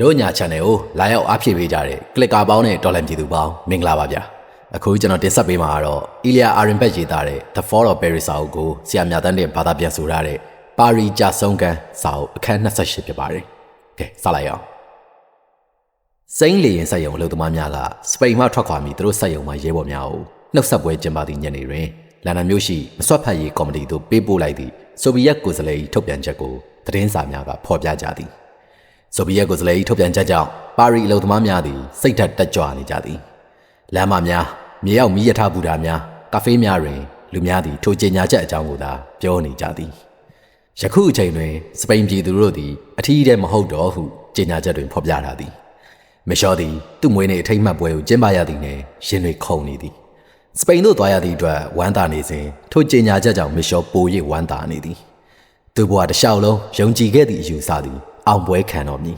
တို့ညာ channel ကိုလာရောက်အားဖြည့်ပေးကြတဲ့ကလစ်ကာပေါင်းနဲ့ဒေါ်လာပြည်သူပေါင်းမင်္ဂလာပါဗျာအခုကျွန်တော်တင်ဆက်ပေးမှာကတော့ Ilya Arenberg ရေးသားတဲ့ The Fall of Paris စာအုပ်ကိုဆရာမြတ်တန်းတဲ့ဘာသာပြန်ဆိုထားတဲ့ပါရီကြာဆုံးကန်စာအုပ်အခန်း28ဖြစ်ပါတယ်ကဲစလိုက်အောင်စိမ့်လီရင်ဆက်ယုံအလုပ်သမားများကစပိန်မှထွက်ခွာပြီးသူတို့ဆက်ယုံမှရဲဘော်များကိုနှုတ်ဆက်ပွဲကျင်းပသည့်ညနေတွင်လန်ဒန်မြို့ရှိမဆွတ်ဖတ်ရေးကော်မတီသို့ပေးပို့လိုက်သည့်ဆိုဗီယက်ကိုယ်စားလှယ်၏ထုတ်ပြန်ချက်ကိုသတင်းစာများကဖော်ပြကြသည် ဆိုဗီယက်ကိုယ်စားလှယ်၏ထုတ်ပြန်ချက်ကြောင့်ပါရီအလုံသမားများသည်စိတ်ဓာတ်တက်ကြွနေကြသည်လမ်းမများမြေရောက်မီးရထားဘူတာများကာဖေးများတွင် လူများသည်ထိုကြေညာချက်အကြောင်းကိုသာပြောနေကြသည်ယခုအချိန်တွင်စပိန်ပြည်သူတို့သည်အထီးတဲမဟုတ်တော့ဟုကြေညာချက်တွင်ဖော်ပြထားသည်မရှောသည်သူ့မွေးနေ့အထိမ်းမှတ်ပွဲကိုကျင်းပရသည်နှင့်ရင်တွေခုန်နေသည်စပိန်သို့သွားရသည့်အတွက်ဝမ်းသာနေစဉ်ထိုကြေညာချက်ကြောင့်မရှောပို၍ဝမ်းသာနေသည်သူဘဝတစ်လျှောက်လုံးယုံကြည်ခဲ့သည့်အယူဆသည် အောင်ပွဲခံတော်မူ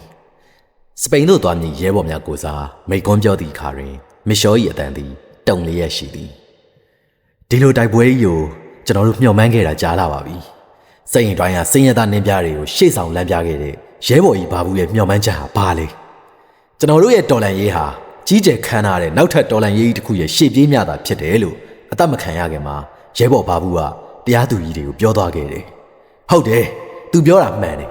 စပိန်သို့သွားမည်ရဲဘော်များကိုစားမိကွန်းပြောသည့်အခါတွင်မီရှော၏အတန်သည်တုံလျက်ရှိသည်ဒီလိုတိုက်ပွဲကြီးကိုကျွန်တော်တို့မျှော်မှန်းခဲ့တာကြားလာပါပြီစိတ်ရင်တိုင်းကစင်ရသားနင်းပြတွေကိုရှေ့ဆောင်လမ်းပြခဲ့တဲ့ရဲဘော်ကြီးဘာဘူးရဲ့မျှော်မှန်းချက်ဟာဘာလဲကျွန်တော်တို့ရဲ့တော်လန်ရေးဟာကြီးကျယ်ခမ်းနားတဲ့နောက်ထပ်တော်လန်ရေးကြီးတစ်ခုရဲ့ရှေ့ပြေးမြတာဖြစ်တယ်လို့အသက်မခံရခင်မှာရဲဘော်ဘာဘူးကတရားသူကြီးတွေကိုပြောသွားခဲ့တယ်ဟုတ်တယ်သူပြောတာမှန်တယ်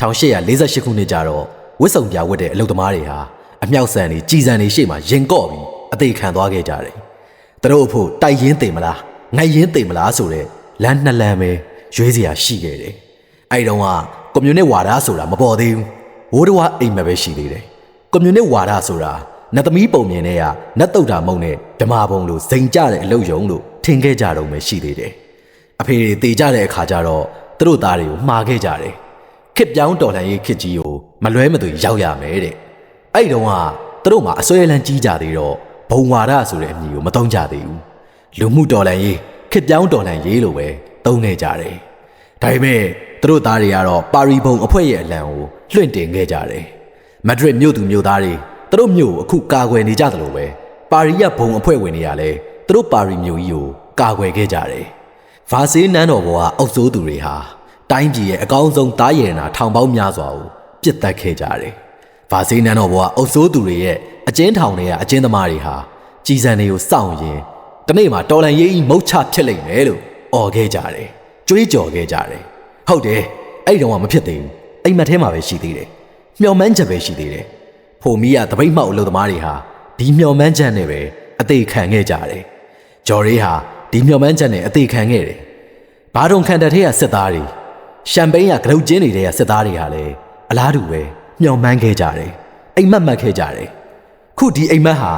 1848ခုနှစ်ကျတော့ဝစ်စုံပြဝတ်တဲ့အလုသမားတွေဟာအမြောက်ဆန်တွေကြီးစံတွေရှေ့မှာရင်ကော့ပြီးအသေးခံသွားခဲ့ကြတယ်သူတို့အဖို့တိုက်ရင်သိမလားငိုက်ရင်သိမလားဆိုတဲ့လမ်းနှစ်လမ်းပဲရွေးစရာရှိခဲ့တယ်အဲ့တုန်းကကွန်မြူနစ်ဝါဒဆိုတာမပေါ်သေးဘူးဝိုးတဝအိမ်မပဲရှိသေးတယ်ကွန်မြူနစ်ဝါဒဆိုတာနတ်သမီးပုံမြင်တဲ့ကနတ်တုတ်တာမုံနဲ့ဓမ္မဘုံလိုစိန်ကြတဲ့အလုယုံလို့ထင်ခဲ့ကြတော့မှရှိသေးတယ်အဖေတွေတေကြတဲ့အခါကျတော့သူတို့သားတွေကိုမှားခဲ့ကြတယ် ခစ်ပြောင်းတော်လှန်ရေးခစ်ကြီးကိုမလွဲမသွေရောက်ရမယ်တဲ့အဲ့တုန်းကသူတို့မှာအစွဲလန်းကြီးကြသေးတော့ဘုံဝါဒဆိုတဲ့အမည်ကိုမသုံးကြသေးဘူးလူမှုတော်လှန်ရေးခစ်ပြောင်းတော်လှန်ရေးလို့ပဲသုံးခဲ့ကြတယ်ဒါပေမဲ့သူတို့သားတွေကတော့ပါရီဘုံအဖွဲ့ရဲ့အလံကိုလွှင့်တင်ခဲ့ကြတယ်မက်ဒရစ်မြို့သူမြို့သားတွေသူတို့မြို့ကိုအခုကာကွယ်နေကြသလိုပဲပါရီရဘုံအဖွဲ့ဝင်တွေကလည်းသူတို့ပါရီမြို့ကြီးကိုကာကွယ်ခဲ့ကြတယ်ဗာဆေးနန်းတော်ဘောကအုပ်စိုးသူတွေဟာ တိုင်းပြည်ရဲ့အကောင်းဆုံးသားရည်နာထောင်ပေါင်းများစွာကိုပြစ်တက်ခဲ့ကြတယ်။ဗာဆေးနန်းတော်ဘောကအုပ်စိုးသူတွေရဲ့အကျဉ်းထောင်တွေကအကျဉ်းသမားတွေဟာကြီးစံတွေကိုစောင့်ရင်တနေ့မှာတော်လန်ရေးကြီးမုတ်ချဖြစ်လိမ့်မယ်လို့អော်ခဲ့ကြတယ်။ကြွေးကြော်ခဲ့ကြတယ်။ဟုတ်တယ်အဲ့တုန်းကမဖြစ်သေးဘူး။အိမ်မက်ထဲမှာပဲရှိသေးတယ်။မျော်မှန်းချက်ပဲရှိသေးတယ်။ဖိုမီးကတပိတ်မှောက်အလုပ်သမားတွေဟာဒီမျော်မှန်းချက်နဲ့ပဲအသေးခံခဲ့ကြတယ်။ဂျော်ရီဟာဒီမျော်မှန်းချက်နဲ့အသေးခံခဲ့တယ်။ဘာတုံခံတဲ့ထဲကစစ်သားတွေ ရှမ်ပိန်းကဂလုတ်ကျင်းနေတဲ့စစ်သားတွေဟာလည်းအလားတူပဲမျော်မှန်းခဲ့ကြတယ်။အိမ်မက်မှတ်ခဲ့ကြတယ်။ခုဒီအိမ်မက်ဟာ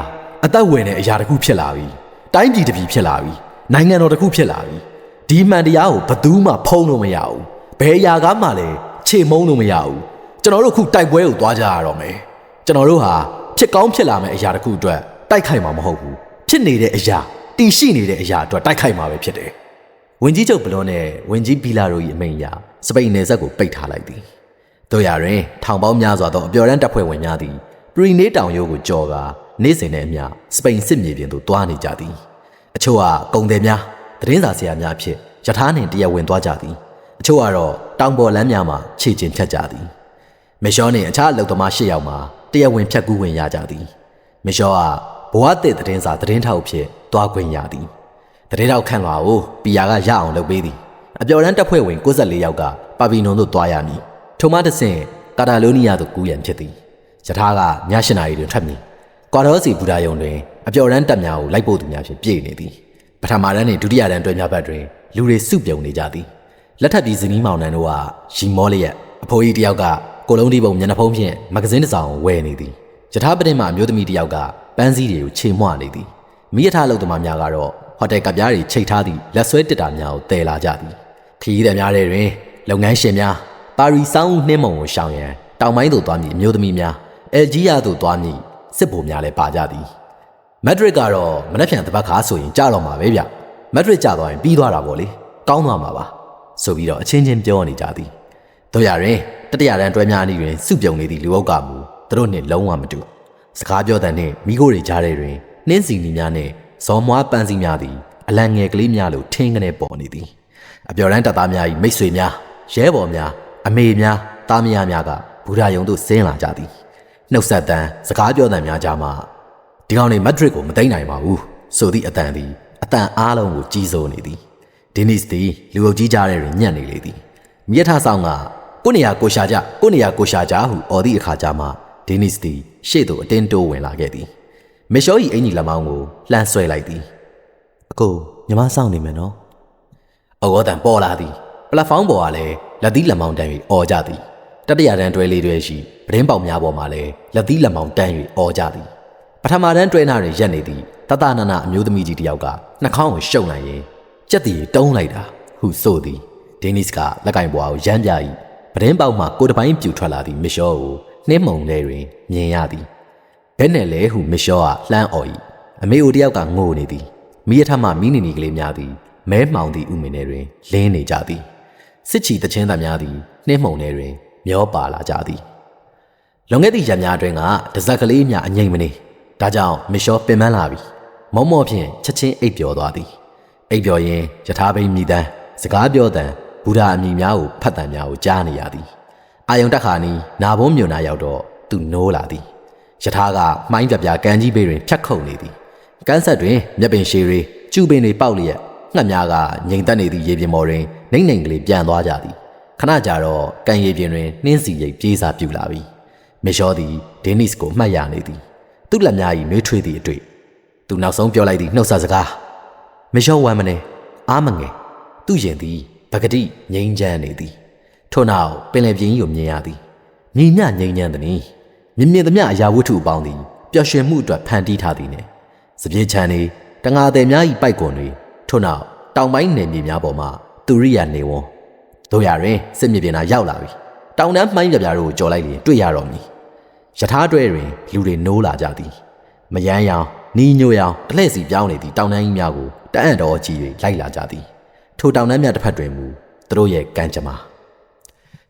အသက်ဝင်တဲ့အရာတစ်ခုဖြစ်လာပြီ။တိုင်းပြည်တစ်ပြည်ဖြစ်လာပြီ။နိုင်ငံတော်တစ်ခုဖြစ်လာပြီ။ဒီမှန်တရားကိုဘယ်သူမှဖုံးလို့မရဘူး။ဘယ်အရာကမှလည်းခြေမုံလို့မရဘူး။ကျွန်တော်တို့ခုတိုက်ပွဲကိုသွားကြရတော့မယ်။ကျွန်တော်တို့ဟာဖြစ်ကောင်းဖြစ်လာမယ့်အရာတစ်ခုအတွက်တိုက်ခိုက်မှာမဟုတ်ဘူး။ဖြစ်နေတဲ့အရာတည်ရှိနေတဲ့အရာအတွက်တိုက်ခိုက်မှာပဲဖြစ်တယ်။ဝင်ကြီးချုပ်ဘလောနဲ့ဝင်ကြီးဘီလာတို့၏အမိန့်အရ စပိန်နယ်စပ်ကိုပိတ်ထားလိုက်သည်။တို့ရတွင်ထောင်ပေါင်းများစွာသောအပျော်တမ်းတပ်ဖွဲ့ဝင်များသည်ပရီနေတောင်ရိုးကိုကြော်ကာနေ့စဉ်နဲ့အမျှစပိန်စစ်မြေပြင်သို့တွားနေကြသည်။အချို့ကကုန်တယ်များသတင်းစာဆရာများဖြစ်ယထာနှင့်တရဝင်သွားကြသည်။အချို့ကတော့တောင်ပေါ်လမ်းများမှာခြေကျင်ဖြတ်ကြသည်။မရှောနှင့်အခြားအလုပ်သမား၈ယောက်မှာတရဝင်ဖြတ်ကူးဝင်ရကြသည်။မရှောကဘဝတဲ့သတင်းစာသတင်းထောက်ဖြစ်တွားခွင့်ရသည်။သတင်းထောက်ခန့်လွာကိုပီယာကရအောင်လုပ်ပေးသည်။ အပျော်တမ်းတပ်ဖွဲ့ဝင်64ယောက်ကပါပီနွန်သို့တွားရမည်။ထိုမှတစ်ဆင့်ကာတာလိုနီးယားသို့ကူးရန်ဖြစ်သည်။ယထာကည၈နာရီတွင်ထွက်မည်။ကွာတော်စီဘူဒါယုံတွင်အပျော်တမ်းတပ်များကိုလိုက်ပို့သူများဖြင့်ပြည့်နေသည်။ပထမတန်းနှင့်ဒုတိယတန်းတွဲများဘက်တွင်လူတွေစုပြုံနေကြသည်။လက်ထပ်ပြီးဇနီးမောင်နှံတို့ကရီမောလျက်အဖိုးကြီးတယောက်ကကိုလုံးဒီပုံမျက်နှာဖုံးဖြင့်မဂဇင်းတစ်စောင်ဝယ်နေသည်။ယထာပတင်မှအမျိုးသမီးတယောက်ကပန်းစည်းတွေကိုခြေမွနေသည်။မိရထားလုပ်သမားများကတော့ဟိုတယ်ကပြားတွေချိတ်ထားသည့်လက်ဆွဲတစ်တာများကိုတည်လာကြသည်။ ခရီးသည်များတဲ့တွင်လုပ်ငန်းရှင်များပါရီစောင်းနှင်းမုံကိုရှောင်ရန်တောင်ပိုင်းသို့သွားမည့်အမျိုးသမီးများအယ်ဂျီးယားသို့သွားမည့်စစ်ဗိုလ်များလည်းပါကြသည်မက်ဒရစ်ကတော့မနှက်ဖြန်တပတ်ခါဆိုရင်ကြာတော့မှာပဲဗျမက်ဒရစ်ကြာသွားရင်ပြီးသွားတာပေါ့လေကောင်းသွားမှာပါဆိုပြီးတော့အချင်းချင်းပြောနေကြသည်တို့ရရင်တတိယတန်းတွဲများအနည်းတွင်စုပြုံနေသည့်လူအုပ်ကမူသူတို့နှင့်လုံးဝမတူစကားပြောတဲ့နှင့်မိခိုးတွေကြားတဲ့တွင်နှင်းစီနီများနှင့်ဇော်မွားပန်းစီများသည်အလံငယ်ကလေးများလိုထင်းကနေပေါ်နေသည် အပျော်တမ်းတပ်သားများ၏မိတ်ဆွေများရဲဘော်များအမေများသားမယားများကဘူရာယုံသို့ဆင်းလာကြသည်နှုတ်ဆက်တမ်းစကားပြောတမ်းများကြားမှာဒီကောင်နေမက်ဒရစ်ကိုမသိမ်းနိုင်ပါဘူးဆိုသည့်အတန်သည်အတန်အားလုံးကိုကြီးစိုးနေသည်ဒင်းနစ်သည်လူအုပ်ကြီးကြားထဲတွင်ညံ့နေလေသည်မြက်ထဆောင်ကကိုနေရာကိုရှာကြကိုနေရာကိုရှာကြဟုအော်သည့်အခါကျမှဒင်းနစ်သည်ရှေ့သို့အတင်းတိုးဝင်လာခဲ့သည်မရှော၏အင်ကြီးလက်မောင်းကိုလှမ်းဆွဲလိုက်သည်အကိုညီမစောင့်နေမယ်နော် အဝေါ်တန်ပေါ်လာသည်ပလက်ဖောင်းပေါ်ကလည်းလက်သီးလက်မောင်းတန်း၍အော်ကြသည်တတိယတန်းတွဲလေးတွဲရှိပဒင်းပေါက်များပေါ်မှာလည်းလက်သီးလက်မောင်းတန်း၍အော်ကြသည်ပထမတန်းတွဲနာတွင်ရက်နေသည့်တတနာနာအမျိုးသမီးကြီးတစ်ယောက်ကနှာခေါင်းကိုရှုပ်လိုက်ရင်ကြက်တီတုံးလိုက်တာဟုဆိုသည်ဒင်းနစ်ကလက်ကင်ပွားကိုရမ်းပြ၏ပဒင်းပေါက်မှကိုယ်တစ်ပိုင်းပြူထွက်လာသည့်မရှောကိုနှင်းမုံထဲတွင်မြင်ရသည်ဘဲနဲ့လဲဟုမရှောကလှမ်းအော်၏အမေအိုတယောက်ကငိုနေသည်မိရထမှမိနေနေကလေးများသည် မဲမှောင်သည့်ဥမင်ထဲတွင်လင်းနေကြသည်စစ်ချီတချင်းသားများသည်နှင်းမှုန်ထဲတွင် မျောပါလာကြသည်လွန်ခဲ့သည့်ရက်များအတွင်းကတဇက်ကလေးများအငိမ့်မနေဒါကြောင့်မီရှောပင်ပန်းလာပြီမောမောဖြင့်ချက်ချင်းအိပ်ပျော်သွားသည်အိပ်ပျော်ရင်ယထာဘိန်မြည်တမ်းစကားပြောတမ်းဘုရားအမိများကိုဖတ်တမ်းများကိုကြားနေရသည်အာယုံတက်ခါနီးနာဘုံမြို့နာရောက်တော့သူနိုးလာသည်ယထာကမှိုင်းပြပြကန်ကြီးဘေးတွင်ဖြတ်ခုန်နေသည်ကန်းဆက်တွင်မြက်ပင်ရှည်တွေကျူပင်တွေပေါက်လျက် ငှက်များကငိမ်သက်နေသည့်ရေပြင်ပေါ်တွင်နှိမ့်နှိမ်ကလေးပြန်သွားကြသည်ခဏကြာတော့ကန်ရေပြင်တွင်နှင်းစီရိပ်ပြေးစားပြူလာပြီမီရှောသည်ဒင်းနစ်ကိုမှတ်ရနေသည်သူ့လက်များ၏နှွေးထွေးသည့်အတွေ့သူနောက်ဆုံးပြောလိုက်သည့်နှုတ်ဆက်စကားမီရှောဝမ်းမနေအားမငယ်သူ့ရင်သည်ပကတိငိမ့်ချမ်းနေသည်ထို့နောက်ပင်လယ်ပြင်ကြီးကိုမြင်ရသည်ညီညငိမ့်ချမ်းသည်မြင်မြင်သမျှအရာဝတ္ထုအပေါင်းသည်ပျော်ရွှင်မှုအတွက်ဖန်တီးထားသည်နှင့်စပြေးချမ်းနေတငါသည်များ၏ပိုက်ကွန်တွေ ထို့နောက်တောင်ပိုင်းနယ်မြေများပေါ်မှသူရိယာနေဝွန်တို့ရတွင်စစ်မြေပြင်သာရောက်လာပြီတောင်တန်းမှိုင်းပြပြတို့ကိုကြော်လိုက်ရင်တွေ့ရတော့မည်ယထာတွဲတွင်လူတွေနိုးလာကြသည်မယမ်းရောင်နီးညိုရောင်တလှည့်စီပြောင်းနေသည့်တောင်တန်းကြီးများကိုတအံ့တော်ကြီးတွေလိုက်လာကြသည်ထိုတောင်တန်းများတစ်ဖက်တွင်မူသူတို့ရဲ့ကံကြမ္မာ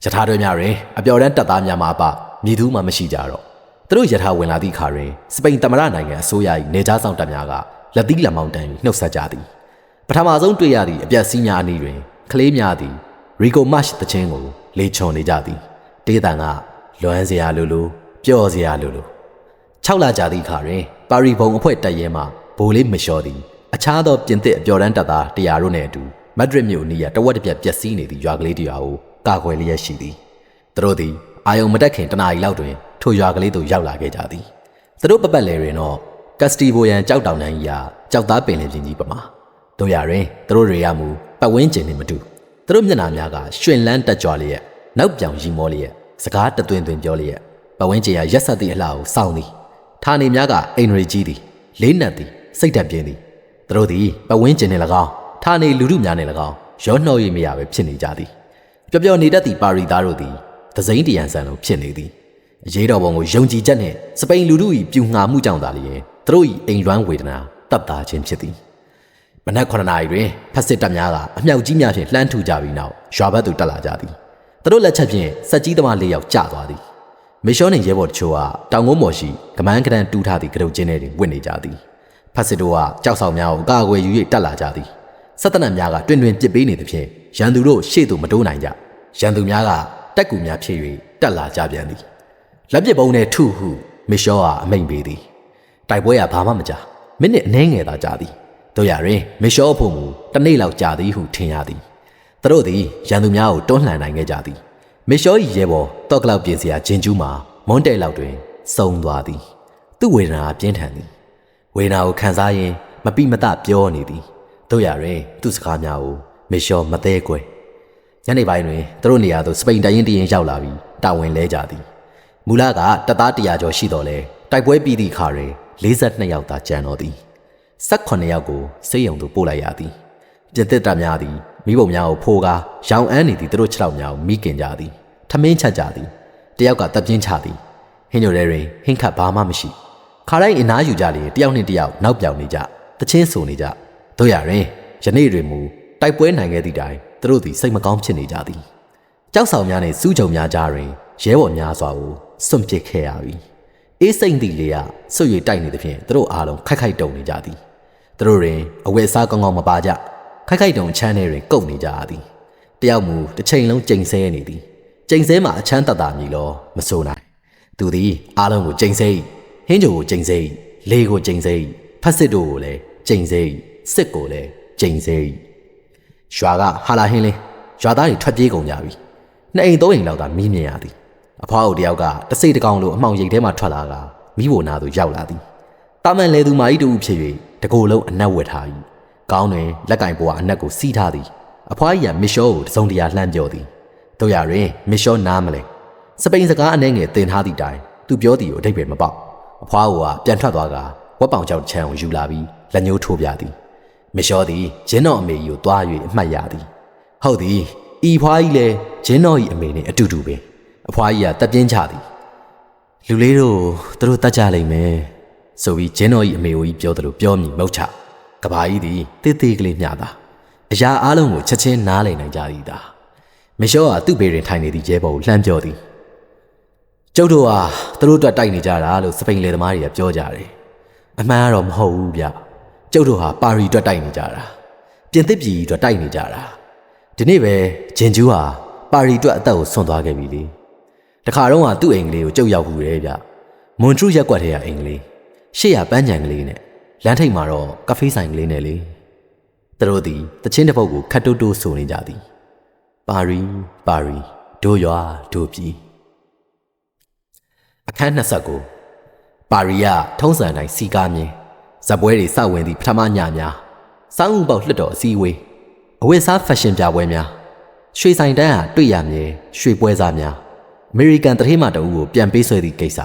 ယထာတွဲများတွင်အပျော်တန်းတပ်သားများမှအပမြည်သူမှမရှိကြတော့သူတို့ယထာဝင်လာသည့်အခါတွင်စပိန်သမ္မတနိုင်ငံအစိုးရ၏နေကြားဆောင်တပ်များကလက်သီးလက်မောင်းတန်း၍နှုတ်ဆက်ကြသည် ပထမဆုံးတွေ့ရသည့်အပြက်စီးများအနည်းတွင်ကလေးများသည်ရီကိုမတ်တချင်းကို လေချွန်နေကြသည်တေးတန်ကလွမ်းစရာလိုလိုပျော့စရာလိုလို6လကြာသည့်အခါတွင်ပါရီဘုံအဖွဲ့တက်ရဲမှဘိုးလေးမလျှော်သည်အခြားသောပြင်သစ်အပျော်တန်းတပ်သားတရားတို့နှင့်အတူမက်ဒရစ်မြို့နီးရတဝက်တစ်ပြက်ပျက်စီးနေသည့်ရွာကလေးတစ်ရွာကိုကာကွယ်လျက်ရှိသည်သူတို့သည်အာယုံမတက်ခင်တနားရီလောက်တွင်ထိုရွာကလေးသို့ရောက်လာခဲ့ကြသည်သူတို့ပပတ်လေတွင်တော့ကက်စတီဘိုယန်ကြောက်တောင်တန်းကြီးရာကြောက်သားပင်လယ်ပြင်ကြီးပမာ တို့ရတွင်သူတို့တွေရမူပတ်ဝန်းကျင်နှင့်မတူသူတို့မျက်နှာများကရွှင်လန်းတက်ကြွလျက်နောက်ပြောင်ရီမောလျက်စကားတသွင်သွင်ပြောလျက်ပတ်ဝန်းကျင်ရာရက်ဆက်သည့်အလှကိုစောင့်သည်ဌာနေများကအိမ်ရီကြီးသည်လေးနက်သည်စိတ်တက်ပြင်းသည်သူတို့သည်ပတ်ဝန်းကျင်နှင့်၎င်းဌာနေလူထုများနှင့်၎င်းရောနှော၍မရပဲဖြစ်နေကြသည်ပျော်ပျော်နေတတ်သည့်ပါရီသားတို့သည်သစိမ့်တရံဆန်လိုဖြစ်နေသည်အရေးတော်ပုံကိုယုံကြည်ချက်နှင့်စပိန်လူထု၏ပြူငှာမှုကြောင့်သာလျှင်သူတို့၏အိမ်လွမ်းဝေဒနာတပ်သားခြင်းဖြစ်သည် မနက်9နာရီတွင်ဖက်စစ်တပ်များကအမြောက်ကြီးများဖြင့်လှမ်းထူကြပြီးနောက်ရွာဘက်သို့တက်လာကြသည်သူတို့လက်ချက်ဖြင့်စက်ကြီးသမားလေးယောက်ကျသွားသည်မေရှောနှင့်ရဲဘော်တချို့ကတောင်ကုန်းမော်ရှိကမန်းကရန်တူးထားသည့်ကရုတ်ကျင်းထဲတွင်ဝင့်နေကြသည်ဖက်စစ်တို့ကကြောက်ဆောင်များကိုအကာအကွယ်ယူ၍တက်လာကြသည်ဆက်တနတ်များကတွင်တွင်ပစ်ပေးနေသဖြင့်ရန်သူတို့ရှေ့သို့မတိုးနိုင်ကြရန်သူများကတက်ကူများဖြစ်၍တက်လာကြပြန်သည်လက်ပစ်ပုံးနဲ့ထုဟုမေရှောကအမိန်ပေးသည်တိုက်ပွဲကဘာမှမကြာမိနစ်အနည်းငယ်သာကြာသည် တို့ရရင်မေရှောအဖို့မူတစ်နေ့လောက်ကြာသည်ဟုထင်ရသည်သူတို့သည်ရန်သူများကိုတွန်းလှန်နိုင်ခဲ့ကြသည်မေရှော၏ရဲဘော်တော့ကလောက်ပြင်စရာဂျင်ကျူးမှာမွန်းတဲလောက်တွင်စုံသွားသည် သူ့ဝေဒနာပြင်းထန်သည်ဝေဒနာကိုခံစားရင်းမပိမတပြောနေသည်တို့ရရင်သူ့စကားများကိုမေရှောမသေးကွယ်ညနေပိုင်းတွင်သူတို့နေရာသို့စပိန်တိုင်းရင်တရင်ရောက်လာပြီးတာဝန်လဲကြသည်မူလကတပ်သား100ကျော်ရှိတော်လဲတိုက်ပွဲပြီးသည့်အခါတွင်42ယောက်သာကျန်တော်သည် 18ယောက်ကိုစိတ်ယုံသို့ပို့လိုက်ရသည်ပြစ်တက်တာများသည်မိဘုံများကိုဖိုးကားရောင်အန်းနေသည့်သူတို့ခြေထောက်များကိုမိခင်ကြသည်ထမင်းချက်ကြသည်တယောက်ကတပ်ပြင်းချသည်ဟင်းညိုရဲတွင်ဟင်းခတ်ဘာမှမရှိခါတိုင်းအနားယူကြလေတယောက်နှင့်တယောက်နောက်ပြောင်နေကြတချင်းဆိုနေကြတို့ရရင်ယနေ့တွင်မူတိုက်ပွဲနိုင်ခဲ့သည့်တိုင်သူတို့သည်စိတ်မကောင်းဖြစ်နေကြသည်ကြောက်ဆောင်များနှင့်စူးကြုံများကြားတွင်ရဲဘော်များစွာကိုစွန့်ပစ်ခဲ့ရပြီအေးစိမ့်သည့်လေကဆွတ်ရတိုက်နေသဖြင့်သူတို့အားလုံးခိုက်ခိုက်တုံနေကြသည် သူတို့တွင်အဝယ်စားကောင်းကောင်းမပါကြခိုက်ခိုက်တုံချမ်းထဲတွင်ကုတ်နေကြသည်တယောက်မူတစ်ချိန်လုံးကြိမ်ဆဲနေသည်ကြိမ်ဆဲမှာအချမ်းတတ်တာမြည်လောမဆိုးနိုင်သူသည်အားလုံးကိုချိန်စိတ်ဟင်းချိုကိုချိန်စိတ်လေကိုချိန်စိတ်ဖက်စစ်တို့ကိုလည်းချိန်စိတ်စစ်ကိုလည်းချိန်စိတ်ရွာကဟာလာဟင်းလင်းရွာသားတွေထွက်ပြေးကုန်ကြပြီနှစ်အိမ်သုံးအိမ်လောက်ကမီးမြင်ရသည်အဖွားတို့တယောက်ကတစိတ်တကောင်လိုအမှောင်ရိပ်ထဲမှထွက်လာကမိဖို့နာသူရောက်လာသည်တာမန်လေသူမာကြီးတူဖြစ်၍ တကိုယ်လုံးအနက်ဝက်ထား၏ကောင်းတွင်လက်ကင်ပေါ်ကအနက်ကိုစီးထားသည်အဖွားကြီးကမစ်ရှောကိုတစုံတရာလှမ်းပြောသည်တို့ရရင်မစ်ရှောနားမလဲစပိန်စကားအနှဲငယ်တင်ထားသည့်တိုင်သူပြောသည်ကိုအဓိပ္ပာယ်မပေါက်အဖွားကပြန်ထွက်သွားကဝက်ပောင်ကြောက်တစ်ချမ်းကိုယူလာပြီးလက်ညှိုးထိုးပြသည်မစ်ရှောသည်ဂျင်းတော်အမေကြီးကိုတွား၍အမှတ်ရသည်ဟုတ်သည်ဤဖွားကြီးလည်းဂျင်းတော်၏အမေနှင့်အတူတူပင်အဖွားကြီးကတက်ပြင်းချသည်လူလေးတို့သူတို့တတ်ကြလိမ့်မယ် ဆိုပြီးဂျင်းတော်ကြီးအမေကိုကြီးပြောတယ်လို့ပြောမိမဟုတ်ချကဘာကြီးသည်တေးသေးကလေးမျှတာအရာအလုံးကိုချက်ချင်းနားလည်နိုင်ကြသည်သာမလျှောကသူ့ဘေးတွင်ထိုင်နေသည့်ရဲဘော်ကိုလှမ်းပြောသည်ကျုပ်တို့ဟာသူတို့အတွက်တိုက်နေကြတာလို့စပိန်လေသမားတွေကပြောကြတယ်အမှန်ကတော့မဟုတ်ဘူးဗျကျုပ်တို့ဟာပါရီအတွက်တိုက်နေကြတာပြင်သစ်ပြည်အတွက်တိုက်နေကြတာဒီနေ့ပဲဂျင်ကျူးဟာပါရီအတွက်အသက်ကိုဆွန့်သွားခဲ့ပြီလေတခါတော့ကသူ့အိမ်ကလေးကိုကြုတ်ရောက်ခုတယ်ဗျမွန်ထရူရက်ကွက်ထဲကအိမ်ကလေး ရှေ့ရပန်းချံကလေးနဲ့လမ်းထိပ်မှာတော့ကဖေးဆိုင်ကလေးနဲ့လေသူတို့သည်တချင်းတစ်ပုတ်ကိုခတ်တိုးတိုးဆိုနေကြသည် ပါရီပါရီဒိုရွာဒိုပြည်အခန်း29ပါရီကထုံးစံတိုင်းစီကားမြင်းဇက်ပွဲတွေစောက်ဝင်သည့်ပထမညများစောင်းဥပေါက်လွှတ်တော်အစည်းအဝေးအဝတ်စားဖက်ရှင်ပြပွဲများရွှေဆိုင်တန်းဟာတွေ့ရမြဲရွှေပွဲစားများအမေရိကန်တထေးမတအူးကိုပြန်ပေးဆွဲသည့်ကိစ္စ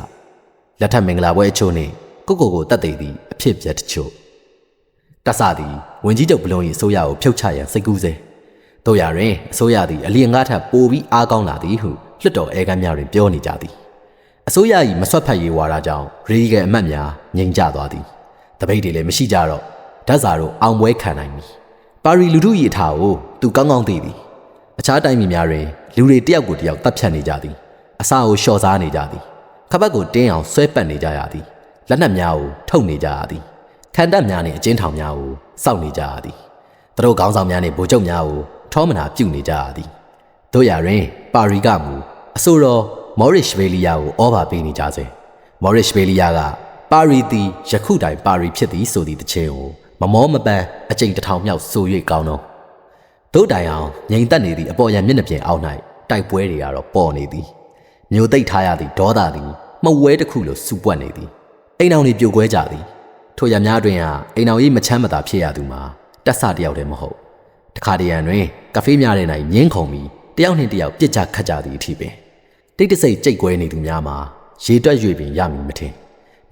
လက်ထပ်မင်္ဂလာပွဲအချို့နှင့် ကိုကိုကိုတတ်သိသည့်အဖြစ်အပျက်တချို့တဆသည်ဝင်ကြီးချုပ်ဘလုံး၏အစိုးရကိုဖြုတ်ချရန်စိတ်ကူးစေတို့ရတွင်အစိုးရသည်အလီငါထပ်ပိုပြီးအားကောင်းလာသည်ဟုလွှတ်တော်အဲကမ်းများတွင်ပြောနေကြသည်အစိုးရ၏မဆွတ်ဖက်ရေးဝါဒကြောင့်ရေဒီကအမတ်များငြိမ်ကြသွားသည်တပိတ်တွေလည်းမရှိကြတော့ဓာတ်စာတို့အောင်ပွဲခံနိုင်ပြီပါရီလူထု၏အထာကိုသူကောင်းကောင်းသိသည်အခြားတိုင်းပြည်များတွင်လူတွေတယောက်ကိုတယောက်တပ်ဖြတ်နေကြသည်အစာကိုလျှော့စားနေကြသည်ခပတ်ကိုတင်းအောင်ဆွဲပတ်နေကြရသည် လက်နက်များကိုထုတ်နေကြရသည်ခံတပ်များနှင့်အကျဉ်းထောင်များကိုစောင့်နေကြရသည်သူတို့ခေါင်းဆောင်များနှင့်ဗိုလ်ချုပ်များကိုထောမနာပြုနေကြရသည်တို့ရတွင်ပါရီကမူအဆိုတော်မော်ရစ်ဗေလီယာကိုဩဘာပေးနေကြစေမော်ရစ်ဗေလီယာကပါရီသည်ယခုတိုင်ပါရီဖြစ်သည်ဆိုသည့်တခြင်းကိုမမောမပန်းအကျိန်တစ်ထောင်မြောက်ဆို၍ကောင်းတော့တို့တိုင်အောင်ငြိမ်သက်နေသည့်အပေါ်ရန်မျက်နှာပြင်အောက်၌တိုက်ပွဲတွေကတော့ပေါ်နေသည်မျိုးသိပ်ထားရသည့်ဒေါသသည်မှုတ်ဝဲတစ်ခုလိုစူပွက်နေသည် အိမ်အောင်တွေပြိုကွဲကြသည်ထိုရံများတွင်ဟာအိမ်အောင်ကြီးမချမ်းမသာဖြစ်ရသူမှာတက်ဆတယောက်တည်းမဟုတ်တခါတရံတွင်ကဖေးများထဲ၌ငင်းခုန်ပြီးတယောက်နှင့်တယောက်ပြစ်ချခတ်ကြသည်အထိပင်တိတ်တဆိတ်ကြိတ်ကွဲနေသူများမှာရေတွက်၍ပင်ရမည်မထင်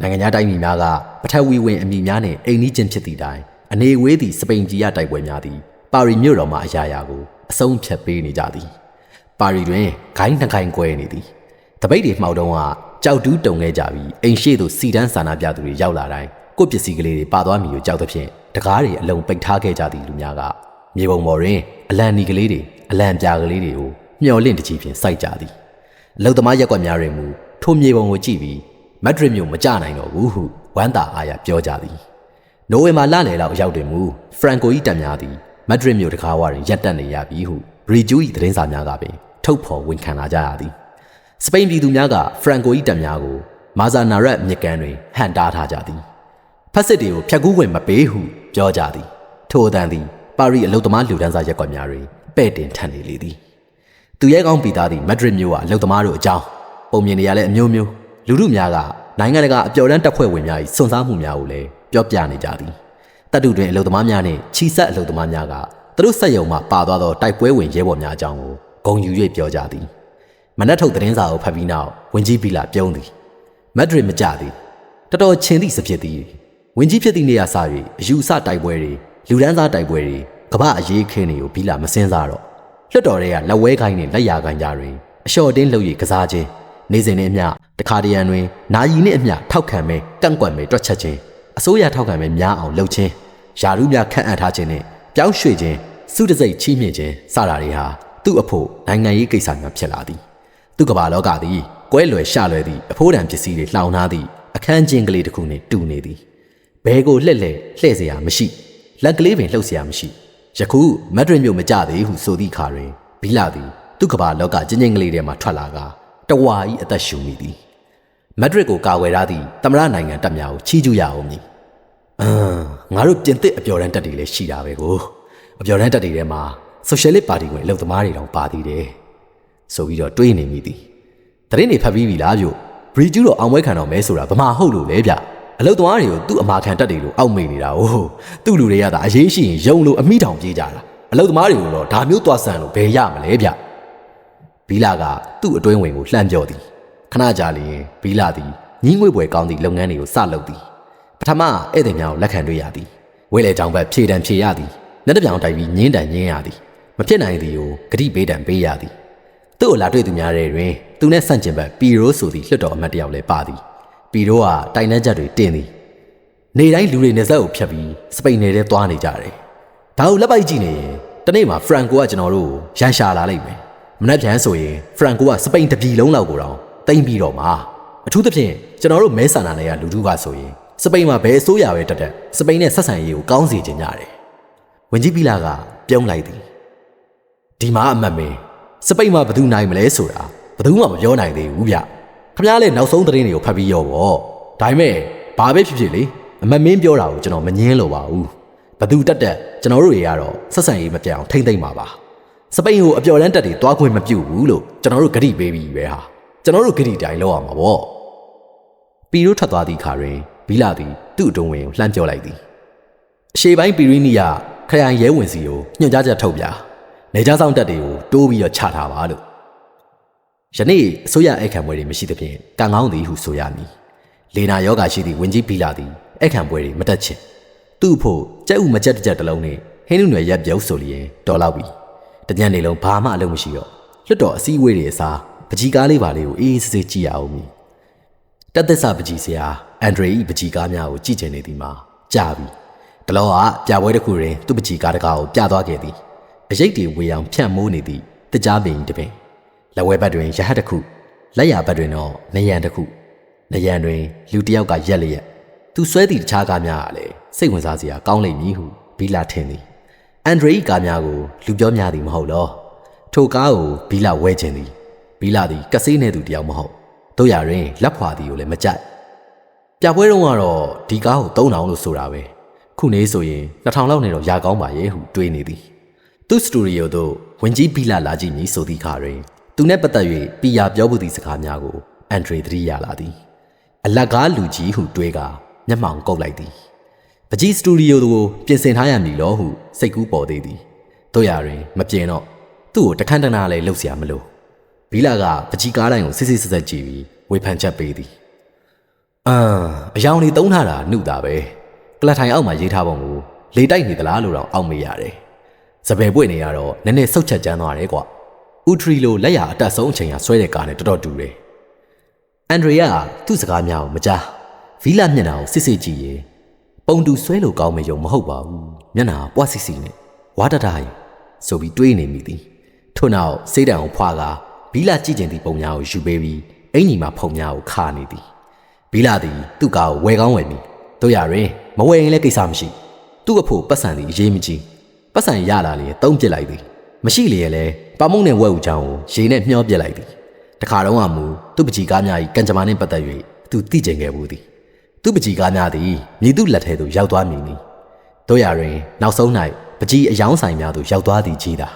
နိုင်ငံခြားတိုင်းပြည်များကပထဝီဝင်အမိများနှင့်အိမ်နီးချင်းဖြစ်သည့်တိုင်အနေဝေးသည့်စပိန်ကြီးရတိုက်ပွဲများသည်ပါရီမြို့တော်မှအရာရာကိုအဆုံးဖြတ်ပေးနေကြသည်ပါရီတွင်ဂိုင်းနှခိုင်ကွဲနေသည် တပိတ်တွေမှောက်တုံးကကြောက်တူးတုံခဲ့ကြပြီးအိမ်ရှိသို့စီတန်းစာနာပြသူတွေရောက်လာတိုင်းကိုယ့်ပစ္စည်းကလေးတွေပါသွားမည်ကိုကြောက်သဖြင့်တကားတွေအလုံးပိတ်ထားခဲ့ကြသည့်လူများကမြေပုံပေါ်တွင်အလံနီကလေးတွေအလံပြာကလေးတွေကိုမျော်လင့်တကြီးဖြင့်စိုက်ကြသည်အလုသမားရက်ကွက်များတွင်မူထိုမြေပုံကိုကြည့်ပြီးမက်ဒရစ်မြို့မကြနိုင်တော့ဘူးဟုဝမ်းသာအားရပြောကြသည်နိုဝင်ဘာလလယ်လောက်ရောက်တွင်မူဖရန်ကို၏တပ်များသည်မက်ဒရစ်မြို့တကားဝတွင်ရပ်တန့်နေရပြီဟုဘရီဂျူး၏သတင်းစာများကပင်ထုတ်ဖော်ဝန်ခံလာကြရသည် စပိန်ပြည်သူများကဖရန်ကို၏တပ်များကိုမာဇာနာရက်မြစ်ကန်တွင်ဟန်တားထားကြသည်ဖက်စစ်တွေကိုဖျက်ကူးဝင်မပေးဟုပြောကြသည်ထို့အတန်သည်ပါရီအလုသမားလူဒန်းစားရက်ကွက်များတွင်ပဲ့တင်ထန်နေလေသည်သူရဲကောင်းပြည်သားသည်မက်ဒရစ်မြို့ကအလုသမားတို့အကြောင်းပုံမြင်နေရတဲ့အမျိုးမျိုးလူလူများကနိုင်ငံတကာအပျော်တမ်းတပ်ဖွဲ့ဝင်များ၏စွန့်စားမှုများကိုလည်းပြောပြနေကြသည်တပ်တုတွင်အလုသမားများနှင့်ခြိဆက်အလုသမားများကသူတို့စက်ယုံမှပါသွားသောတိုက်ပွဲဝင်ရဲဘော်များအကြောင်းကိုဂုံယူ၍ပြောကြသည် မနက်ထုတ်သတင်းစာကိုဖတ်ပြီးနောက်ဝင်ကြီးဘီလာပြုံးသည်မက်ဒရစ်မကြသည်တော်တော်ချင်းသည့်စဖြစ်သည်ဝင်ကြီးဖြစ်သည့်နေရာစ၍အယူအဆတိုက်ပွဲတွေလူဒန်းစားတိုက်ပွဲတွေကမ္ဘာအရေးခင်းတွေကိုဘီလာမစင်းစားတော့လွတ်တော်တွေကလက်ဝဲခိုင်းနဲ့လက်ရာခိုင်းကြတွင်အလျှော်တင်းလှုပ်၍ကစားခြင်းနေစဉ်နဲ့အမျှတခါတရံတွင်နာယီနှင့်အမျှထောက်ခံမဲ့ကန့်ကွက်မဲ့တွက်ချက်ခြင်းအစိုးရထောက်ခံမဲ့များအောင်လှုပ်ခြင်းယာရုများခန့်အပ်ထားခြင်းနဲ့ပြောင်းရွှေ့ခြင်းစုတစိတ်ချီးမြှင့်ခြင်းစတာတွေဟာသူ့အဖို့နိုင်ငံရေးကိစ္စများဖြစ်လာသည် သူကမ္ဘာလောကသည်ကွဲလွယ်ရှလွယ်သည့်အဖိုးတန်ပစ္စည်းတွေလှောင်ထားသည့်အခန်းချင်းကလေးတစ်ခုနှင့်တူနေသည်ဘဲကိုလှည့်လှည့်လှည့်เสียမရှိလက်ကလေးပင်လှုပ်เสียမရှိယခုမက်ဒရစ်မြို့မကြသေးဟုဆိုသည့်ခါတွင်ဘီလာသည်သူ့ကမ္ဘာလောကကျဉ်းကျဉ်းကလေးထဲမှထွက်လာကတဝါကြီးအသက်ရှူမိသည် မက်ဒရစ်ကိုကာကွယ်ထားသည့်သမရနိုင်ငံတပ်များကိုချီးကျူးရအောင်မည်အမ်ငါတို့ပြင်သစ်အပျော်တမ်းတပ်တွေလည်းရှိတာပဲကိုအပျော်တမ်းတပ်တွေထဲမှာဆိုရှယ်လစ်ပါတီဝင်အလုပ်သမားတွေတောင်ပါသေးတယ် ဆိုပြီးတော့တွေးနေမိသည်တရင်နေဖတ်ပြီးပြီလားပြုတ်ဘရီကျူးတော့အောင်ပွဲခံတော့မဲဆိုတာဗမာဟုတ်လို့လေဗျအလုတ်သမားတွေကိုသူ့အမာခံတက်တွေလို့အောက်မေ့နေတာ哦သူ့လူတွေကသာအရေးရှိရင်ယုံလို့အမိတောင်ပြေးကြတာအလုတ်သမားတွေကိုတော့ဒါမျိုးသွားဆန်လို့ဘယ်ရမလဲဗျဘီလာကသူ့အတွင်းဝင်ကိုလှမ်းပြောသည်ခဏကြာလျင်ဘီလာသည်ညင်းငွေပွဲကောင်းသည့်လုပ်ငန်းတွေကိုစလုပ်သည်ပထမဧည့်သည်များကိုလက်ခံတွေ့ရသည်ဝဲလေကြောင်ဘက်ဖြေတံဖြေရသည်လက်တပြောင်တိုက်ပြီးညင်းတန်ညင်းရသည်မဖြစ်နိုင်သည်ကိုဂတိပေးတံပေးရသည် သူ့ကိုလာတွေ့သူများတဲ့တွင်သူနဲ့ဆန့်ကျင်ဘက်ပီရိုဆိုသည့်လွှတ်တော်အမတ်တစ်ယောက်လည်းပါသည်ပီရိုကတိုင်နှက်ချက်တွေတင်းသည်နေတိုင်းလူတွေနေဆက်ကိုဖြတ်ပြီးစပိန်နယ်ထဲသွားနေကြတယ်ဒါကိုလက်ပိုက်ကြည့်နေရင်တနေ့မှာဖရန်ကိုကကျွန်တော်တို့ကိုရန်ရှာလာလိမ့်မယ်မနေ့ပြန်ဆိုရင်ဖရန်ကိုကစပိန်တစ်ပြည်လုံးလောက်ကိုတော့တိမ့်ပြီးတော့မှာအထူးသဖြင့်ကျွန်တော်တို့မဲဆန္ဒနယ်ကလူထုကဆိုရင်စပိန်မှာဘယ်အစိုးရပဲတက်တက်စပိန်နဲ့ဆက်ဆံရေးကိုကောင်းစေချင်ကြတယ်ဝင်ကြီးပီလာကပြုံးလိုက်သည်ဒီမှာအမတ်မင်း စပိန်မှာဘယ်သူနိုင်မလဲဆိုတာဘယ်သူမှမပြောနိုင်သေးဘူးဗျခမ ्या လည်းနောက်ဆုံးသတင်းတွေကိုဖတ်ပြီးရောပေါ့ဒါပေမဲ့ဘာပဲဖြစ်ဖြစ်လေအမတ်မင်းပြောတာကိုကျွန်တော်မငင်းလို့ပါဘူးဘသူတက်တက်ကျွန်တော်တို့တွေကတော့ဆက်ဆံရေးမပြောင်းထိမ့်သိမ့်ပါပါစပိန်ကိုအပျော်တမ်းတက်တွေတွားခွင့်မပြုဘူးလို့ကျွန်တော်တို့ဂတိပေးပြီးပဲဟာကျွန်တော်တို့ဂတိတိုင်းလောက်အောင်ပါပေါ့ပီရိုထွက်သွားသည့်ခါတွင်ဘီလာသည်သူ့အတွင်းဝင်ကိုလှမ်းပြောလိုက်သည်အရှေ့ပိုင်းပီရီနီယာခရိုင်ရဲဝင်စီကိုညွှန်ကြားချက်ထုတ်ပြ နေကြားဆောင်တက်တွေကိုတိုးပြီးတော့ချထားပါလို့ယနေ့အစိုးရအိတ်ခံပွဲတွေမရှိသဖြင့်ကံကောင်းသည်ဟုဆိုရမည်လေနာယောဂါရှိသည့်ဝင်ကြီးဘီလာသည်အိတ်ခံပွဲတွေမတက်ချင်သူ့ဖို့ကြက်ဥမကြက်တစ်ကြက်တစ်လုံးနဲ့ဟင်းနုနယ်ရက်ပြုတ်ဆိုလျင်တော်လောက်ပြီတညနေလုံးဘာမှအလုပ်မရှိတော့လွတ်တော်အစည်းအဝေးတွေအစားပကြီးကားလေးပါလေးကိုအေးအေးဆေးဆေးကြည့်ရအောင်မည်တက်သက်စာပကြီးဆရာအန်ဒရေဤပကြီးကားများကိုကြည့်ကျင်နေသည်မှာကြာပြီတလောကပြပွဲတစ်ခုတွင်သူ့ပကြီးကားတကားကိုပြသွားခဲ့သည် အရိတ်တွေဝေအောင်ဖြန့်မိုးနေသည့်တကြားပင်တစ်ပင်လက်ဝဲဘက်တွင်ရဟတ်တစ်ခုလက်ရဘက်တွင်တော့နယံတစ်ခုနယံတွင်လူတစ်ယောက်ကရက်လျက်သူဆွဲသည့်တခြားကားများကလည်းစိတ်ဝင်စားစရာကောင်းလိမ့်မည်ဟုဘီလာထင်သည်အန်ဒရေကားများကိုလူပြောများသည်မဟုတ်လောထိုကားကိုဘီလာဝဲခြင်းသည်ဘီလာသည်ကဆေးနေသူတယောက်မဟုတ်တို့ရရင်လက်ဖွာသည်ကိုလည်းမကြိုက်ပြပွဲတုန်းကတော့ဒီကားကို3000လို့ဆိုတာပဲခုနေဆိုရင်2000လောက်နေတော့ရာကောင်းပါရဲ့ဟုတွေးနေသည် သူ့စတူဒီယိုသို့ဝင်ကြီးဘီလာလာကြည့်မည်ဆိုသည့်ခါတွင်သူနှင့်ပတ်သက်၍ပီယာပြောမှုသည့်စကားများကိုအန်ဒရေသတိရလာသည်အလကားလူကြီးဟုတွေးကာမျက်မှောင်ကုပ်လိုက်သည်ပကြီးစတူဒီယိုကိုပြင်ဆင်ထားရမည်လောဟုစိတ်ကူးပေါ်သေးသည်တို့ရတွင်မပြင်တော့သူ့ကိုတခန့်တနာလည်းလှုပ်เสียမလို့ဘီလာကပကြီးကားတိုင်းကိုစစ်စစ်ဆက်ဆက်ကြည့်ပြီးဝေဖန်ချက်ပေးသည်အာအယောင်လေးတုံးထားတာနှုတ်တာပဲကလတ်ထိုင်အောက်မှာရေးထားပုံကိုလေတိုက်နေသလားလို့တော့အောက်မေးရတယ် စပယ်ပွင့်နေရတော့နည်းနည်းဆုတ်ချက်ကျန်းသွားတယ်ကွာဥထရီလိုလက်ရအတက်ဆုံးအချိန်ကဆွဲတဲ့ကားနဲ့တော်တော်တူတယ်အန်ဒရီယာကသူ့စကားများကိုမကြားဗီလာမျက်နှာကိုစစ်စစ်ကြည့်ရင်ပုံတူဆွဲလို့ကောင်းမယုံမဟုတ်ပါဘူးမျက်နှာပွားစီစီနဲ့ဝါတတရင်ဆိုပြီးတွေးနေမိသည်ထို့နောက်စိတ်တံကိုဖွာကာဘီလာကြည့်ကျင်သည့်ပုံများကိုယူပေးပြီးအင်ကြီးမှာဖုံများကိုခါနေသည်ဘီလာသည်သူ့ကားကိုဝယ်ကောင်းဝယ်မိတို့ရရင်မဝယ်ရင်လည်းကိစ္စမရှိသူ့အဖို့ပတ်စံသည်အရေးမကြီး ပတ်စံရလာလေတုံးပစ်လိုက်သည်မရှိလေလည်းပါမုံနဲ့ဝက်ဦးချောင်းကိုရေနဲ့မျောပစ်လိုက်သည်တခါတော့ကမူသူ့ပကြီးကားများ၏ကံကြမ္မာနှင့်ပတ်သက်၍သူသိကျင်ခဲ့ဘူးသည်သူ့ပကြီးကားများသည်မြည်သူလက်ထဲသို့ရောက်သွားမည်နီတို့ရရင်နောက်ဆုံး၌ပကြီးအယောင်းဆိုင်များသို့ရောက်သွားသည်ကြီးသာ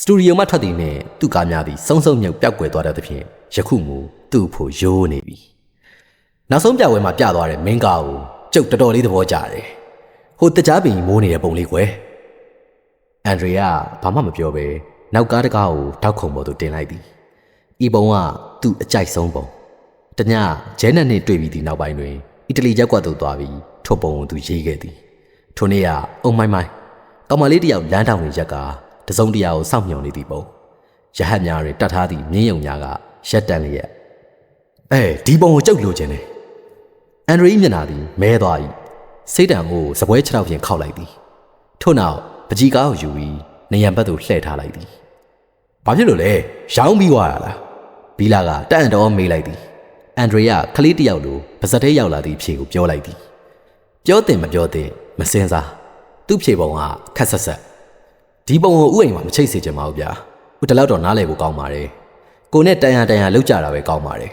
စတူဒီယိုမှထွက်သည်နှင့်သူ့ကားများသည်စုံစုံမြုပ်ပျောက်ကွယ်သွားတဲ့သဖြင့်ယခုမူသူ့ဖို့ရိုးနေပြီနောက်ဆုံးပြပွဲမှာပြသွားတဲ့မင်းကားကိုကျုပ်တော်တော်လေးသဘောကျတယ်ဟိုတကြားပင်မိုးနေတဲ့ပုံလေးကွယ် အန်ဒရီယာဘာမှမပြောဘဲနောက်ကားတကားကိုထောက်ခုံပေါ်သို့တင်လိုက်သည်ဤပုံကသူ့အကြိုက်ဆုံးပုံတညဂျဲနက်နှင့်တွေ့ပြီးသည့်နောက်ပိုင်းတွင်အီတလီရက်ကွက်သို့သွားပြီးထိုပုံကိုသူရေးခဲ့သည်ထိုနေ့ကအုံမိုင်းမိုင်းကောင်မလေးတစ်ယောက်လမ်းတောင်တွင်ရက်ကတစုံတရာကိုစောင့်မျှော်နေသည့်ပုံရဟတ်များတွင်တတ်ထားသည့်မြင်းယုံများကရက်တန်လျက်အဲဒီပုံကိုကြုတ်လိုခြင်းတယ်အန်ဒရီမျက်နှာသည်မဲသွား၏စိတ်တံကိုစပွဲခြေထောက်ဖြင့်ခောက်လိုက်သည်ထို့နောက် ပကြီးကားကိုယူပြီးနေရန်ဘက်သို့လှည့်ထားလိုက်သည်ဘာဖြစ်လို့လဲရောင်းပြီးွားရလားဘီလာကတန်တော်မေးလိုက်သည်အန်ဒရီယာခလေးတစ်ယောက်လိုပါဇက်ထဲရောက်လာသည့်ဖြေကိုပြောလိုက်သည်ပြောတင်မပြောတင်မစင်စားသူ့ဖြေပုံကခက်ဆက်ဆက်ဒီပုံကိုဥအိမ်မှာမချိတ်စေချင်ပါဘူးဗျာဥတလောက်တော့နားလေဖို့ကောင်းပါတယ်ကိုနဲ့တန်ရတန်ရလောက်ကြတာပဲကောင်းပါတယ်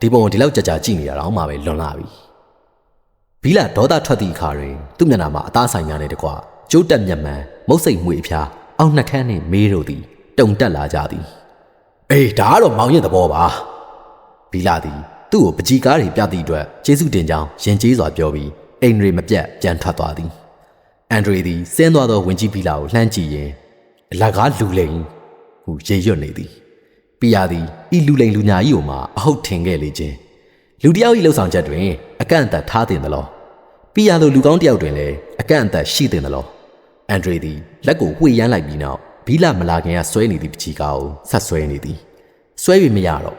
ဒီပုံကိုဒီလောက်ကြာကြာကြည့်နေတာတော့မှပဲလွန်လာပြီဘီလာဒေါသထွက်သည့်အခါတွင်သူ့မျက်နှာမှာအသားဆိုင်များနဲ့တကွ ကျိုးတက်မျက်မှန်မုတ်စိတ်မွေအဖျားအောက်နှက်ခမ်းနှင့်မေးတို့သည်တုံတက်လာကြသည်အေးဒါကတော့မောင်ရင်သဘောပါဘီလာသည်သူ့ကိုပကြီကားတွေပြသည့်အတွက်ကျေးဇူးတင်ကြောင်းရင်ကျေးစွာပြောပြီးအိမ်တွေမပြတ်ပြန်ထွက်သွားသည်အန်ဒရီသည်ဆင်းသွားသောဝင်ကြီးဘီလာကိုလှမ်းကြည့်ရင်အလကားလူလိန်ဟုရေရွတ်နေသည်ပီယာသည်ဤလူလိန်လူညာကြီးကိုမှအဟုတ်ထင်ခဲ့လေခြင်းလူတစ်ယောက်၏လှုပ်ဆောင်ချက်တွင် အကန့်အသတ်ထားတင်သလောပီယာလိုလူကောင်းတစ်ယောက်တွင်လည်းအကန့်အသတ်ရှိတင်သလော အန်ဒရီသည်လက်ကိုဝှေ့ရမ်းလိုက်ပြီးနောက်ဘီလာမလာခင်ကဆွဲနေသည့်ပချီကားကိုဆက်ဆွဲနေသည်ဆွဲပြီးမရတော့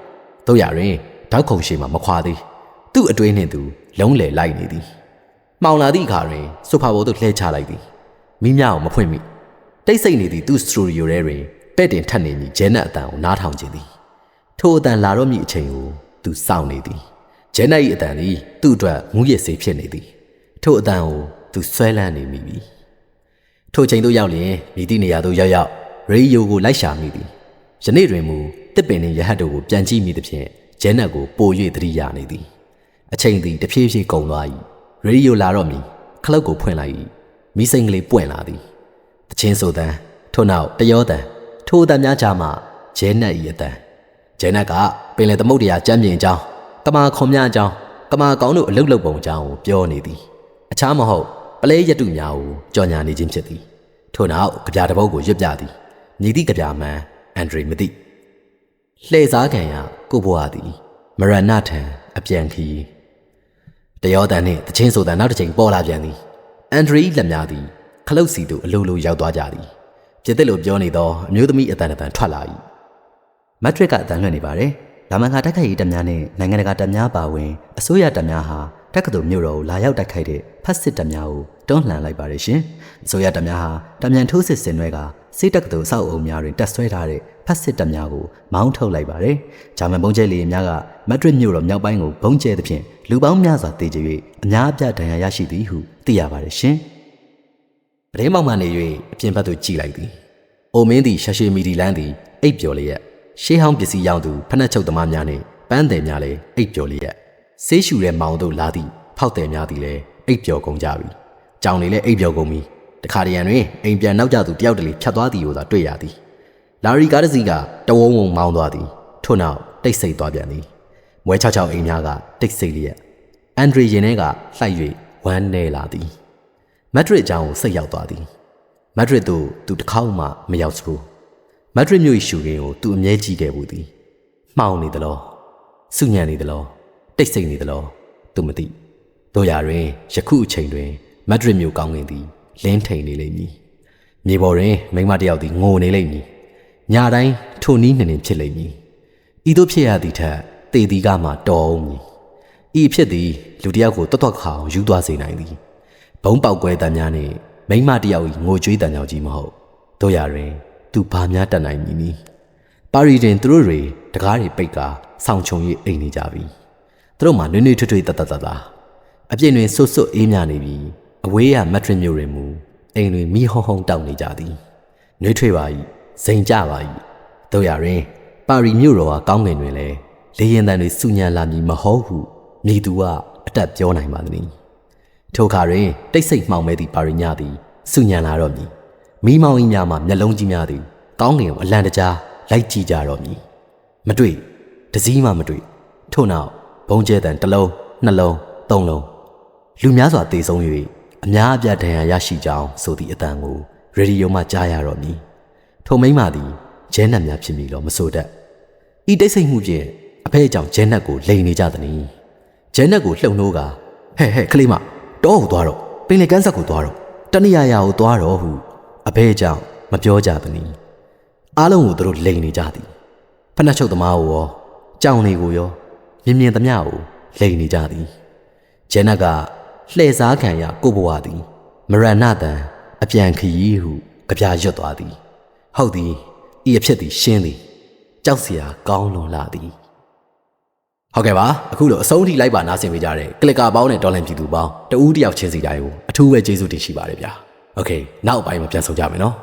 တို့ရရင်တောက်ခုံရှိမှမခွာသေးသူ့အတွင်းနှင့်သူလုံးလေလိုက်နေသည်မှောင်လာသည့်အခါတွင်ဆိုဖာဘိုသို့လှဲချလိုက်သည်မိမြကိုမဖွင့်မိတိတ်ဆိတ်နေသည့်သူ့စတူဒီယိုထဲတွင်ပဲ့တင်ထက်နေမည်ဂျဲနက်အတန်ကိုနားထောင်ခြင်းသည်ထိုအတန်လာတော့မည့်အချိန်ကိုသူစောင့်နေသည်ဂျဲနက်၏အတန်သည်သူ့အတွက်ငူးရစ်စေဖြစ်နေသည်ထိုအတန်ကိုသူဆွဲလန်းနေမိပြီ ထိုချိန်သို့ရောက်လျင်မိသည့်နေရာသို့ရောက်ရောက်ရေဒီယိုကိုလိုက်ရှာမိသည်ယနေ့တွင်မူတစ်ပင်နှင့်ရဟတ်တို့ကိုပြန်ကြည့်မိသဖြင့်ဂျဲနက်ကိုပို၍သတိရနေသည်အချိန်သည်တဖြည်းဖြည်းကုန်သွား၏ရေဒီယိုလာတော့မည်ခလုတ်ကိုဖွင့်လိုက်၏မိစိန်ကလေးပွင့်လာသည်တချင်းဆိုတန်းထို့နောက်တယောတန်ထိုအတန်များကြားမှဂျဲနက်၏အတန်ဂျဲနက်ကပင်လယ်သမုဒ္ဒရာကျမ်းပြင်အကြောင်းတမာခွန်များအကြောင်းကမာကောင်းတို့အလုတ်လုတ်ပုံအကြောင်းကိုပြောနေသည်အခြားမဟုတ်ပ လဲရတုများကိုကြော်ညာနေခြင်းဖြစ်သည်ထို့နောက်ကြပြတစ်ပုတ်ကိုရွတ်ပြသည်ညီသည့်ကြပြမှန်အန်ဒရီမသိလှည့်စားခံရကိုဘွားသည်မရဏထံအပြန်ခီးတယောတန်နှင့်တချင်းဆိုတန်နောက်တစ်ချိန်ပေါ်လာပြန်သည်အန်ဒရီလက်များသည်ခလုတ်စီသို့အလိုလိုရောက်သွားကြသည်ပြစ်သက်လိုပြောနေသောအမျိုးသမီးအတန်အတန်ထွက်လာ၏မက်ထရစ်ကအတန်လွှင့်နေပါတယ်ဒါမှန်ကတက်ခိုက်ရေးတပ်များနဲ့နိုင်ငံတကာတပ်များပါဝင်အစိုးရတပ်များဟာ တက္ကသိုလ်မြို့တော်ကိုလာရောက်တိုက်ခိုက်တဲ့ဖက်စစ်တပ်များကိုတွန်းလှန်လိုက်ပါတယ်ရှင်အစိုးရတပ်များဟာတမြန်ထိုးစစ်ဆင်နွဲကစစ်တက္ကသိုလ်အဆောက်အအုံများတွင်တပ်ဆွဲထားတဲ့ဖက်စစ်တပ်များကိုမောင်းထုတ်လိုက်ပါတယ်ဂျာမန်ပုံကျဲလေယာဉ်များကမက်ဒရစ်မြို့တော်မြောက်ပိုင်းကိုဘုံကျဲသဖြင့်လူပေါင်းများစွာတေကျ၍အများအပြားဒဏ်ရာရရှိသည်ဟုသိရပါတယ်ရှင်ပရင်းမောင်မှနေ၍အပြင်ဘက်သို့ကြည့်လိုက်သည်အိုမင်းသည်ရှာရှည်မီဒီလန်းသည်အိပ်ပျော်လျက်ရှေးဟောင်းပစ္စည်းရောင်းသူဖက်နှက်ချုပ်သမားများနှင့်ပန်းတယ်များလည်းအိပ်ပျော်လျက် ဆေးရှူတဲ့မောင်တို့လာသည့်ဖောက်တယ်များသည်လည်းအိပ်ပျော်ကုန်ကြပြီကြောင်တွေလည်းအိပ်ပျော်ကုန်ပြီတခါတရံတွင်အိမ်ပြန်နောက်ကျသူတယောက်တလေဖြတ်သွားသည်ကိုသာတွေ့ရသည်လာရီကားတစ်စီးကတဝုံဝုံမောင်းသွားသည်ထို့နောက်တိတ်ဆိတ်သွားပြန်သည်မွဲချောက်ချောက်အိမ်များကတိတ်ဆိတ်လျက်အန်ဒရီရင်ထဲကလှိုက်၍ဝမ်းနေလာသည်မက်ဒရစ်အကြောင်းကိုစိတ်ရောက်သွားသည်မက်ဒရစ်သို့သူတစ်ခေါက်မှမရောက်စဘူးမက်ဒရစ်မြို့၏ရှူခင်းကိုသူအမြဲကြည့်ခဲ့ဘူးသည်မှောင်နေသလားစုညံနေသလား တိတ်ဆိတ်နေသလားသူမသိတို့ရာတွင်ယခုအချိန်တွင်မက်ဒရစ်မြို့ကောင်းကင်သည်လင်းထိန်နေလိမ့်မည်မြေပေါ်တွင်မိန်းမတစ်ယောက်သည်ငိုနေလိမ့်မည်ညတိုင်းထိုနီးနှင်နှင်ဖြစ်လိမ့်မည်ဤသို့ဖြစ်ရသည့်ထက်တေဒီကမှတော်အောင်မည်ဤအဖြစ်သည်လူတစ်ယောက်ကိုတွတ်တွတ်ခါအောင်ယူသွားစေနိုင်သည်ဘုံပေါက်ကွဲတံများနှင့်မိန်းမတစ်ယောက်၏ငိုကြွေးတံကြောင်ကြီးမဟုတ်တို့ရတွင် သူဘာများတတ်နိုင်မည်နည်းပါရီတွင်သူတို့တွေတကားတွေပိတ်ကာဆောင်းချုံ၍အိမ်နေကြပြီ သူတို့မှနွေ့နွေ့ထွတ်ထွတ်တတ်တတ်တတ်တာအပြည့်တွင်ဆွတ်ဆွတ်အေးမြနေပြီအဝေးရမက်ထရစ်မျိုးတွင်မူအိမ်တွင်မိဟုံဟုံတောက်နေကြသည်နှွေးထွေးပါ၏စိန်ကြပါ၏တို့ရရင်ပါရီမြို့တော်ကကောင်းကင်တွင်လည်းလေရင်တန်တွေစုညံလာမည်မဟုတ်ဟုမိသူကအတက်ပြောနိုင်ပါသည်ထိုအခါတွင်တိတ်ဆိတ်မှောင်မဲသည့်ပါရီညသည်စုညံလာတော့မည်မိမောင်၏များမှမျက်လုံးကြီးများသည်ကောင်းကင်ကိုအလံတကြားလိုက်ကြည့်ကြတော့မည်မတွေ့တစည်းမှမတွေ့ထို့နောက် ဘုံကျဲတန်တစ်လုံးနှလုံးသုံးလုံးလူများစွာတေဆုံး၍အများအပြားဒဏ်ရာရရှိကြောင်းဆိုသည့်အတန်ကိုရေဒီယိုမှကြားရတော့မည်ထိုမိန်းမသည်ဂျဲနက်များဖြစ်မည်လို့မဆိုတတ်ဤတိတ်ဆိတ်မှုဖြင့်အဖေကြောင့်ဂျဲနက်ကိုလိန်နေကြသည်။ဂျဲနက်ကိုလှုံလို့ကဟဲ့ဟဲ့ကလေးမတောကိုသွားတော့ပင်လေကန်းဆက်ကိုသွားတော့တဏှာရာကိုသွားတော့ဟုအဖေကြောင့်မပြောကြသည်။အားလုံးကိုသူတို့လိန်နေကြသည်။ဖနှက်ချုပ်သမားကိုရောကြောင်တွေကိုရော မြင်မြင်သမျှကိုလိန်နေကြသည်။ဂျဲနက်ကလှည့်စားခံရကိုဘဝသည်မရဏတန်အပြန်ခရီးဟုကြပြရွတ်သွားသည်။ဟုတ်သည်ဤအဖြစ်သည်ရှင်းသည်ကြောက်စရာကောင်းလွန်လာသည်ဟုတ်ကဲ့ပါအခုလိုအဆုံးထိလိုက်ပါနားဆင်ပေးကြတဲ့ကလစ်ကာပေါင်းနဲ့ဒေါ်လန်ပြည်သူပေါင်းတဦးတယောက်ချင်းစီတိုင်းကိုအထူးပဲကျေးဇူးတင်ရှိပါတယ်ဗျာโอเคနောက်အပိုင်းမှာပြန်ဆောင်ကြမယ်နော်